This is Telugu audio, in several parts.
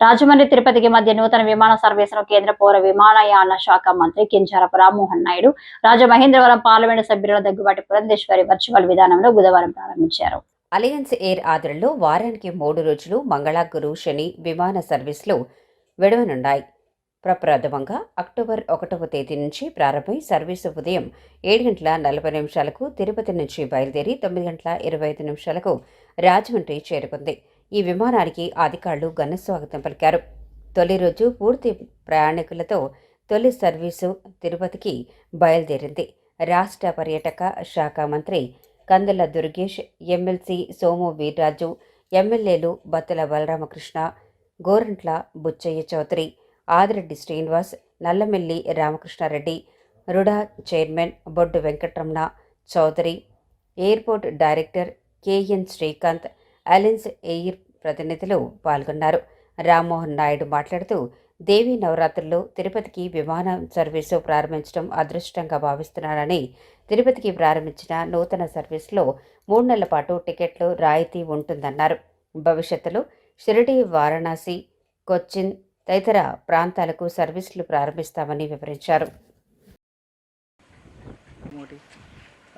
రాజమండ్రి తిరుపతికి మధ్య నూతన విమాన సర్వీసును కేంద్ర పౌర విమానయాన శాఖ మంత్రి కింజారపు రామ్మోహన్ నాయుడు రాజమహేంద్రవరం పార్లమెంటు సభ్యుల దగ్గుబాటి పురంధేశ్వరి వర్చువల్ విధానంలో బుధవారం ప్రారంభించారు. అలయన్స్ ఎయిర్ ఆధ్వర్యంలో వారానికి మూడు రోజులు మంగళ గురు శని విమాన సర్వీసులు విడవనున్నాయి. ప్రప్రథమంగా అక్టోబర్ ఒకటవ తేదీ నుంచి ప్రారంభమై సర్వీసు ఉదయం ఏడు గంటల నలభై నిమిషాలకు తిరుపతి నుంచి బయలుదేరి తొమ్మిది గంటల ఇరవై ఐదు నిమిషాలకు రాజమండ్రి చేరుకుంది. ఈ విమానానికి అధికారులు ఘన స్వాగతం పలికారు. తొలి రోజు పూర్తి ప్రయాణికులతో తొలి సర్వీసు తిరుపతికి బయలుదేరింది. రాష్ట్ర పర్యాటక శాఖ మంత్రి కందల దుర్గేష్ ఎమ్మెల్సీ సోము వీర్రాజు ఎమ్మెల్యేలు Battula Balaramakrishna Gorantla Butchaiah Chowdary Adireddy Srinivas Nallamilli Ramakrishnareddy RUDA chairman Boddu Venkataramana Chowdary airport director KN Srikanth Alliance Air ప్రతినిధులు పాల్గొన్నారు. రామ్మోహన్ నాయుడు మాట్లాడుతూ దేవీ నవరాత్రుల్లో తిరుపతికి విమాన సర్వీసు ప్రారంభించడం అదృష్టంగా భావిస్తున్నానని తిరుపతికి ప్రారంభించిన నూతన సర్వీసులో మూడు నెలల పాటు టికెట్లు రాయితీ ఉంటుందన్నారు. భవిష్యత్తులో షిరిడి వారణాసి కొచ్చిన్ తదితర ప్రాంతాలకు సర్వీసులు ప్రారంభిస్తామని వివరించారు.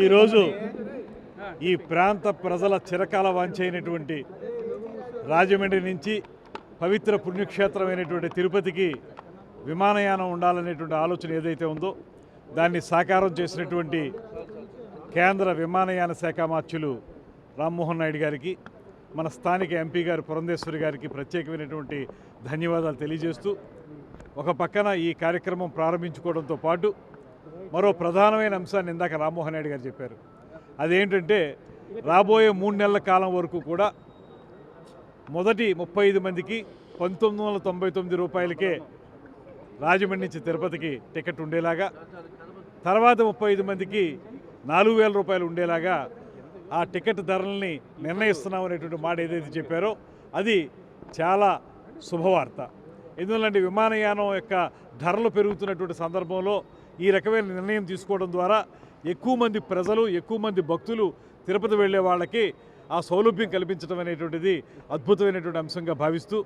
ఈరోజు ఈ ప్రాంత ప్రజల చిరకాల వాంఛైనటువంటి రాజమండ్రి నుంచి పవిత్ర పుణ్యక్షేత్రమైనటువంటి తిరుపతికి విమానయానం ఉండాలనేటువంటి ఆలోచన ఏదైతే ఉందో దాన్ని సాకారం చేసినటువంటి కేంద్ర విమానయాన శాఖ మార్చులు రామ్మోహన్ నాయుడు గారికి మన స్థానిక ఎంపీ గారు పురంధేశ్వరి గారికి ప్రత్యేకమైనటువంటి ధన్యవాదాలు తెలియజేస్తూ ఒక పక్కన ఈ కార్యక్రమం ప్రారంభించుకోవడంతో పాటు మరో ప్రధానమైన అంశాన్ని ఇందాక రామ్మోహన్ రెడ్డి గారు చెప్పారు. అదేంటంటే రాబోయే మూడు నెలల కాలం వరకు కూడా మొదటి ముప్పై ఐదు మందికి పంతొమ్మిది వందల తొంభై తొమ్మిది రూపాయలకే రాజమండ్రి నుంచి తిరుపతికి టికెట్ ఉండేలాగా తర్వాత ముప్పై ఐదు మందికి నాలుగు వేల రూపాయలు ఉండేలాగా ఆ టికెట్ ధరల్ని నిర్ణయిస్తున్నాం అనేటువంటి మాట ఏదైతే చెప్పారో అది చాలా శుభవార్త. ఎందువల్లంటే విమానయానం యొక్క ధరలు పెరుగుతున్నటువంటి సందర్భంలో ఈ రకమైన నిర్ణయం తీసుకోవడం ద్వారా ఎక్కువ మంది ప్రజలు ఎక్కువ మంది భక్తులు తిరుపతి వెళ్ళే వాళ్ళకి ఆ సౌలభ్యం కల్పించడం అనేటువంటిది అద్భుతమైనటువంటి అంశంగా భావిస్తూ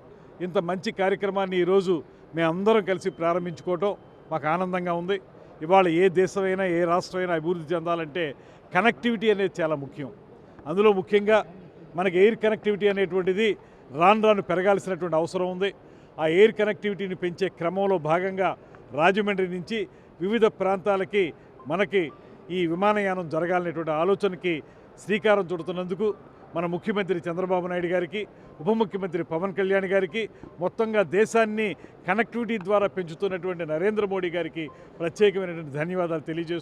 ఇంత మంచి కార్యక్రమాన్ని ఈరోజు మేమందరం కలిసి ప్రారంభించుకోవటం మాకు ఆనందంగా ఉంది. ఇవాళ ఏ దేశమైనా ఏ రాష్ట్రమైనా అభివృద్ధి చెందాలంటే కనెక్టివిటీ అనేది చాలా ముఖ్యం. అందులో ముఖ్యంగా మనకి ఎయిర్ కనెక్టివిటీ అనేటువంటిది రాను రాను పెరగాల్సినటువంటి అవసరం ఉంది. ఆ ఎయిర్ కనెక్టివిటీని పెంచే క్రమంలో భాగంగా రాజమండ్రి నుంచి వివిధ ప్రాంతాలకి మనకి ఈ విమానయానం జరగాలనేటువంటి ఆలోచనకి శ్రీకారం చుడుతున్నందుకు మన ముఖ్యమంత్రి చంద్రబాబు నాయుడు గారికి ఉప ముఖ్యమంత్రి పవన్ కళ్యాణ్ గారికి మొత్తంగా దేశాన్ని కనెక్టివిటీ ద్వారా పెంచుతున్నటువంటి నరేంద్ర మోడీ గారికి ప్రత్యేకమైనటువంటి ధన్యవాదాలు తెలియజేస్తూ